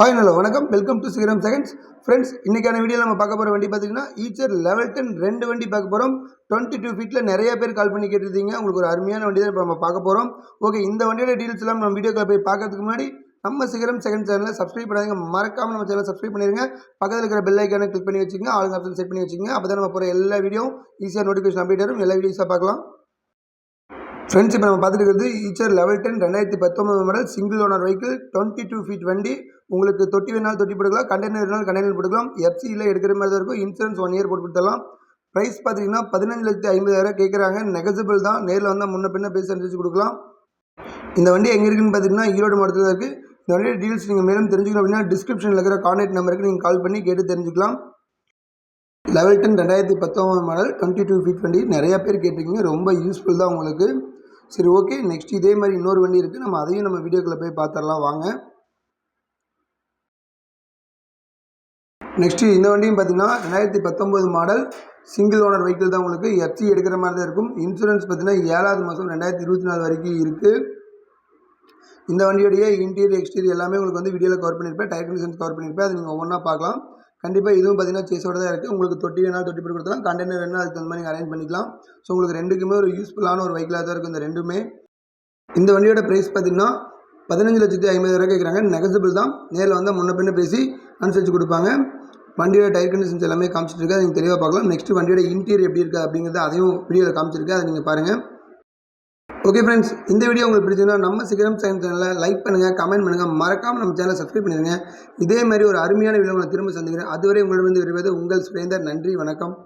Hi நல்ல வணக்கம். Welcome to Sigaram seconds friends இன்றைக்கான வீடியோ நம்ம பார்க்க போகிற வண்டி பார்த்தீங்கன்னா ஈச்சர் லெவல் டென் ரெண்டு வண்டி பார்க்க போகிறோம் டுவெண்ட்டி டூ ஃபீட்டில் நிறைய பேர் கால் பண்ணி கேட்டிருந்தீங்க. உங்களுக்கு ஒரு அருமையான வண்டி தான் இப்போ நம்ம பார்க்க போகிறோம் ஓகே இந்த வண்டியோட டீல்ஸ் எல்லாம் நம்ம வீடியோக்களை போய் பார்க்கறதுக்கு முன்னாடி நம்ம சிகரம் செகண்ட் சேனலில் சப்ஸ்கிரைப் பண்ணாதீங்க. மறக்காமல் நம்ம சேனலை சப்ஸ்கிரைப் பண்ணிடுங்க பக்கத்தில் இருக்கிற பெல் ஐக்கானை கிளிக் பண்ணி வச்சுங்க ஆளுங்க ஆப்ஷன் செட் பண்ணி வச்சுங்க அப்போ தான் நம்ம போகிற எல்லா வீடியோ ஈஸியாக நோட்டிஃபிகேஷன் அப்டேட் வரும். எல்லா வீடியோஸாக பார்க்கலாம். ஃப்ரெண்ட்ஸ் இப்போ நம்ம பார்த்துட்டு ஈச்சர் லெவல் டென் ரெண்டாயிரத்தி பத்தொம்பது model single owner vehicle twenty two feet வண்டி. உங்களுக்கு தொட்டி வேணாலும் தொட்டி போட்டுக்கலாம் கண்டெய்னர் வேணாலும் கண்டெய்னர் போட்டுக்கலாம். எஃப்சியில் எடுக்கிற மாதிரி தான் இருக்கும். இன்சூரன்ஸ் ஒன் இயர் போட்டு கொடுத்துடலாம். ப்ரைஸ் பார்த்தீங்கன்னா பதினஞ்சு லட்சத்தி ஐம்பதாயிரம் கேட்குறாங்க. நெகசிபிள் தான். நேரில் வந்தால் முன்ன பின்ன பேசி அனுசரிச்சு கொடுக்கலாம். இந்த வண்டி எங்கே இருக்குன்னு பார்த்தீங்கன்னா ஈரோடு மாவட்டத்தில் தான் இருக்குது இந்த வண்டியோட டீல்ஸ் நீங்கள் மேலும் தெரிஞ்சுக்கணும் அப்படின்னா டிஸ்கிரிப்ஷனில் இருக்கிற கான்டாக்ட் நம்பருக்கு நீங்கள் கால் பண்ணி கேட்டு தெரிஞ்சுக்கலாம். லெவல் டென் ரெண்டாயிரத்தி பத்தொம்பது மாடல் டுவெண்ட்டி டூ ஃபீட் வண்டி. நிறையா பேர் கேட்டிருக்கீங்க. ரொம்ப யூஸ்ஃபுல் தான் உங்களுக்கு. சரி ஓகே நெக்ஸ்ட் இதே மாதிரி இன்னொரு வண்டி இருக்குது நம்ம அதையும் நம்ம வீடியோக்குள்ளே போய் பார்த்துடலாம் வாங்க. நெக்ஸ்ட்டு இந்த வண்டியும் பார்த்தீங்கன்னா ரெண்டாயிரத்தி பத்தொம்போது மாடல் சிங்கிள் ஓனர் வெஹிக்கிள் தான் உங்களுக்கு. எஃப்சி எடுக்கிற மாதிரி தான் இருக்கும். இன்சூரன்ஸ் பார்த்தீங்கன்னா ஏழாவது மாதம் ரெண்டாயிரத்தி இருபத்தி நாலு வரைக்கும் இருக்குது இந்த வண்டியோடைய இன்டீரியர் எக்ஸ்டீரியர் எல்லாமே உங்களுக்கு வந்து வீடியோவில் கவர் பண்ணியிருப்பேன் டயர் கண்டிஷன்ஸ் கவர் பண்ணியிருப்பேன் அதை நீங்கள் ஒவ்வொன்றா பார்க்கலாம் கண்டிப்பாக இதுவும் பார்த்தீங்கன்னா சேஸோட தான் இருக்குது உங்களுக்கு தொட்டி வேணாலும் தொட்டி போட்டு கொடுத்தலாம் கண்டெய்னர் வேணால் அதுக்கு தகுந்த மாதிரி அரேஞ்ச் பண்ணிக்கலாம். ஸோ உங்களுக்கு ரெண்டுக்குமே ஒரு யூஸ்ஃபுல்லான ஒரு வெஹிக்கிளாக தான் இருக்கும் இந்த ரெண்டுமே. இந்த வண்டியோட ப்ரைஸ் பார்த்தீங்கன்னா பதினஞ்சு லட்சத்தி ஐம்பதாயிரம் கேட்குறாங்க நெகசிபிள் தான். நேரில் வந்தால் முன்ன பின்ன பேசி அனுசரித்து கொடுப்பாங்க. வண்டியோட டயர் கண்டிஷன்ஸ் எல்லாமே காமிச்சிட்டு இருக்கு அதை நீங்கள் தெளிவாக பார்க்கலாம். நெக்ஸ்ட் வண்டியோட இன்டீரியர் எப்படி இருக்குது அப்படிங்கிறத அதையும் வீடியோவில் காமிச்சிருக்கேன். அதை நீங்கள் பாருங்கள் ஓகே ஃப்ரெண்ட்ஸ் இந்த வீடியோ உங்களுக்கு பிடிச்சிருந்தா நம்ம சீக்கிரம் சைன் சேனலில் லைக் பண்ணுங்கள் கமெண்ட் பண்ணுங்கள் மறக்காமல் நம்ம சேனலை சப்ஸ்கிரைப் பண்ணிடுங்க இதே மாதிரி ஒரு அருமையான வீடியோ உங்களை திரும்ப சந்திக்கிறேன். அதுவரை உங்களிடமிருந்து விரும்புவது உங்கள் சுரேந்தர். நன்றி வணக்கம்.